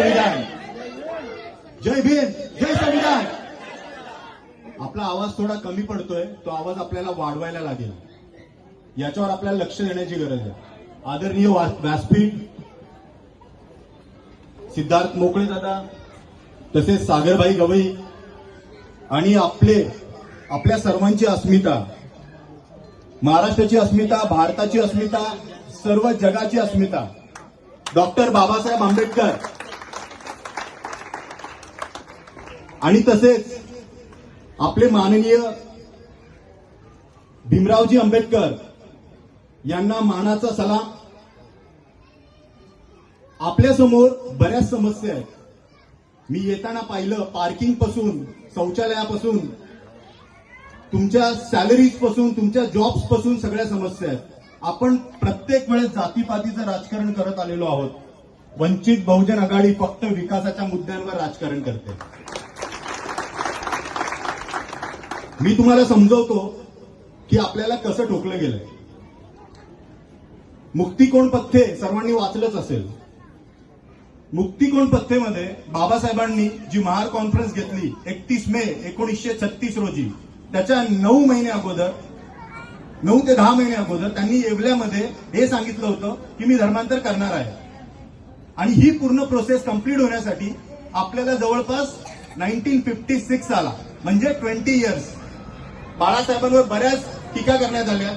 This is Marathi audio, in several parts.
संविधान. जय भीम जय संविधान. आपला आवाज थोडा कमी पडतोय तो आवाज आपल्याला वाढवायला लागेल. याच्यावर आपल्याला लक्ष देण्याची गरज आहे. आदरणीय व्यासपीठ सिद्धार्थ मोकळे दादा तसेच सागरभाई गवई आणि आपले आपल्या सर्वांची अस्मिता. महाराष्ट्राची अस्मिता भारताची अस्मिता सर्व जगाची अस्मिता. डॉक्टर बाबासाहेब आंबेडकर. आणि तसेच आपले माननीय भीमरावजी आंबेडकर यांना मानाचा सलाम. आपल्यासमोर बऱ्याच समस्या आहेत. मी येताना पाहिलं पार्किंगपासून शौचालयापासून तुमच्या सॅलरीजपासून तुमच्या जॉब्सपासून सगळ्या समस्या आहेत. आपण प्रत्येक वेळेस जातीपातीचं राजकारण करत आलेलो आहोत. वंचित बहुजन आघाडी फक्त विकासाच्या मुद्द्यांवर राजकारण करते. मी तुम्हाला समजवतो की आपल्याला कसं ठोकलं गेलंय. मुक्तिकोण पथ्ये सर्वांनी वाचलंच असेल. मुक्तिकोण पथ्येमध्ये बाबासाहेबांनी जी महार कॉन्फरन्स घेतली एकतीस मे एकोणीसशे छत्तीस रोजी त्याच्या नऊ महिने अगोदर नऊ ते दहा महिने अगोदर त्यांनी येवल्यामध्ये हे सांगितलं होतं की मी धर्मांतर करणार आहे. आणि ही पूर्ण प्रोसेस कंप्लीट होण्यासाठी आपल्याला जवळपास नाईन्टीन फिफ्टी सिक्स आला म्हणजे ट्वेंटी इयर्स बाळासाहेबांवर बऱ्याच टीका करण्यात आल्या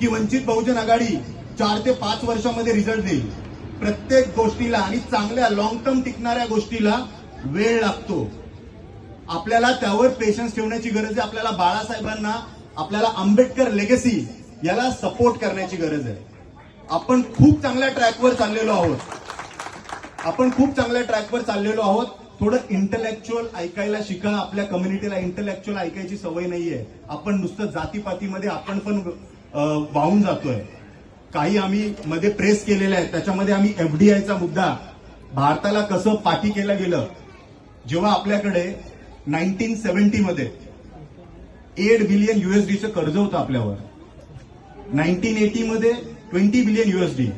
की वंचित बहुजन आघाडी चार ते पाच वर्षामध्ये रिझल्ट देईल. प्रत्येक गोष्टीला आणि चांगल्या लॉंग टर्म टिकणाऱ्या गोष्टीला वेळ लागतो. आपल्याला त्यावर पेशन्स ठेवण्याची गरज आहे आपल्याला बाळासाहेबांना आपल्याला आंबेडकर लेगसी याला सपोर्ट करण्याची गरज आहे. आपण खूप चांगल्या ट्रॅकवर चाललेलो आहोत. आपण खूप चांगल्या ट्रॅकवर चाललेलो आहोत. थोडं इंटलेक्च्युअल ऐकायला शिका. आपल्या कम्युनिटीला इंटलेक्च्युअल ऐकायची सवय नाहीये. आपण नुसतं जातीपातीमध्ये आपण पण वाहून जातोय. काही आम्ही मध्ये प्रेस केलेले आहेत. त्याच्यामध्ये आम्ही एफडीआयचा मुद्दा भारताला कसं पाठी केलं गेलं? जेव्हा आपल्याकडे नाईन्टीन सेव्हन्टी मध्ये एट बिलियन युएसडीचं कर्ज होतं आपल्यावर. नाईन्टीन एटी मध्ये twenty billion USD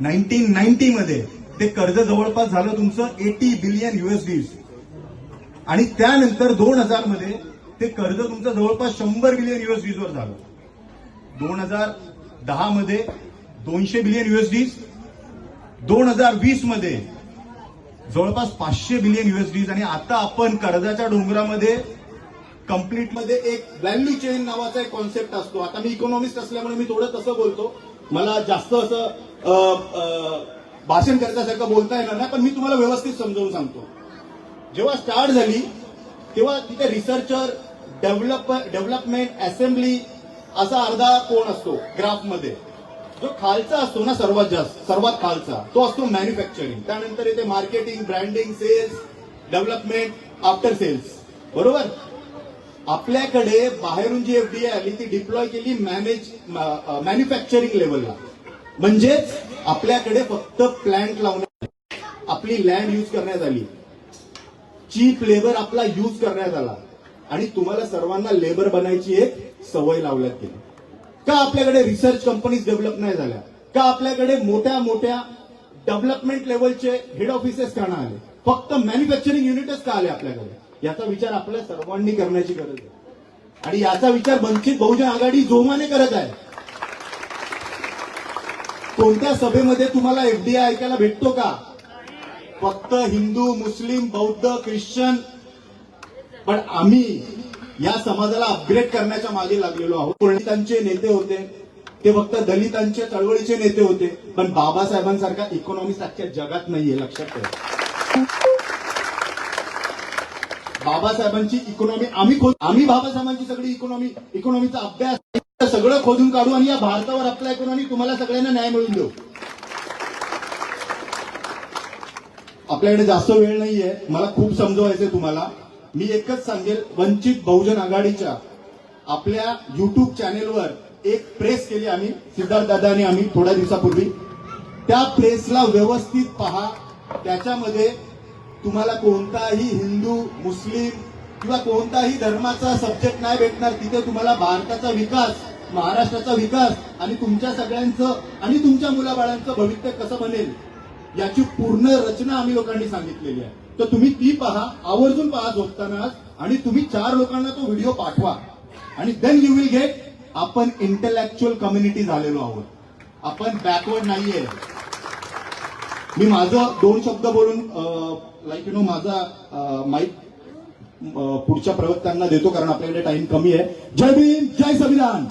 nineteen ninety मध्ये ते कर्ज जवळपास झालं तुमचं एटी बिलियन युएसडी आणि त्यानंतर दोन हजारमध्ये ते कर्ज तुमचं जवळपास शंभर बिलियन युएसडीजवर झालं. दोन हजार दहा मध्ये दोनशे बिलियन युएसडी दोन हजार वीसमध्ये जवळपास पाचशे बिलियन युएसडीज आणि आता आपण कर्जाच्या डोंगरामध्ये कंप्लीटमध्ये एक व्हॅल्यू चेन नावाचा एक कॉन्सेप्ट असतो. आता मी इकॉनॉमिस्ट असल्यामुळे मी थोडं तसं बोलतो. मला जास्त असं भाषण करण्यासारखं बोलता येणार नाही पण मी तुम्हाला व्यवस्थित समजावून सांगतो. जेव्हा स्टार्ट झाली तेव्हा तिथे रिसर्चर डेव्हलप डेव्हलपमेंट असेंब्ली असा अर्धा कोण असतो? ग्राफमध्ये. जो खालचा असतो ना सर्वात जास्त सर्वात खालचा तो असतो मॅन्युफॅक्चरिंग त्यानंतर येते marketing branding sales development after sales बरोबर? आपल्याकडे बाहेरून जी एफडीआय आली ती डिप्लॉय केली मॅनेज मॅन्युफॅक्चरिंग लेवलला म्हणजेच आपल्याकडे फक्त प्लांट लावण्यात आपली लँड यूज करण्यात आली. चीप लेबर आपला यूज करण्यात आला. आणि तुम्हाला सर्वांना लेबर बनायची एक सवय लावण्यात गेली. का आपल्याकडे रिसर्च कंपनीज डेव्हलप नाही झाल्या? का आपल्याकडे मोठ्या मोठ्या डेव्हलपमेंट लेवलचे हेड ऑफिसेस का आले? फक्त मॅन्युफॅक्चरिंग युनिटच का आले आपल्याकडे? याचा विचार आपल्या सर्वांनी करण्याची गरज आहे. आणि याचा विचार वंचित बहुजन आघाडी जोमाने करत आहे. कोणत्या सभेमध्ये तुम्हाला एफडीआय ऐकायला भेटतो का? फक्त हिंदू मुस्लिम बौद्ध ख्रिश्चन. पण आम्ही या समाजाला अपग्रेड करण्याच्या मागे लागलेलो आहोत. दलितांचे नेते होते ते फक्त दलितांचे चळवळीचे नेते होते. पण बाबासाहेबांसारखा इकॉनॉमिस्ट आजच्या जगात नाहीये लक्षात ठेवा. बाबासाहेबांची इकॉनॉमी आम्ही आम्ही बाबासाहेबांची सगळी इकॉनॉमी इकॉनॉमीचा अभ्यास सगळं खोदून काढू आणि या भारतावर अप्लाय करू आणि तुम्हाला सगळ्यांना न्याय मिळून देऊ. आपल्याकडे जास्त वेळ नाहीये. मला खूप समजवायचंय तुम्हाला. मी एकच सांगेल वंचित बहुजन आघाडीच्या आपल्या युट्यूब चॅनेलवर एक प्रेस केली आम्ही सिद्धार्थ दादाने आम्ही थोड्या दिवसापूर्वी. त्या प्रेसला व्यवस्थित पहा. त्याच्यामध्ये तुम्हाला कोणताही हिंदू मुस्लिम किंवा कोणताही धर्माचा सब्जेक्ट नाही भेटणार तिथे तुम्हाला भारताचा विकास महाराष्ट्राचा विकास आणि तुमच्या सगळ्यांचं आणि तुमच्या मुलाबाळांचं भविष्य कसं बनेल याची पूर्ण रचना आम्ही लोकांनी सांगितलेली आहे. तर तुम्ही ती पहा आवर्जून पहा झोपताना आणि तुम्ही चार लोकांना तो व्हिडिओ पाठवा. आणि देन यू विल गेट आपण इंटेलेक्च्युअल कम्युनिटी झालेलो आहोत. आपण बॅकवर्ड नाहीये. मी माझं दोन शब्द बोलून लाईक यु नो माझा माईक पुढच्या प्रवक्त्यांना देतो कारण आपल्याकडे टाइम कमी आहे. जय भीम जय संविधान!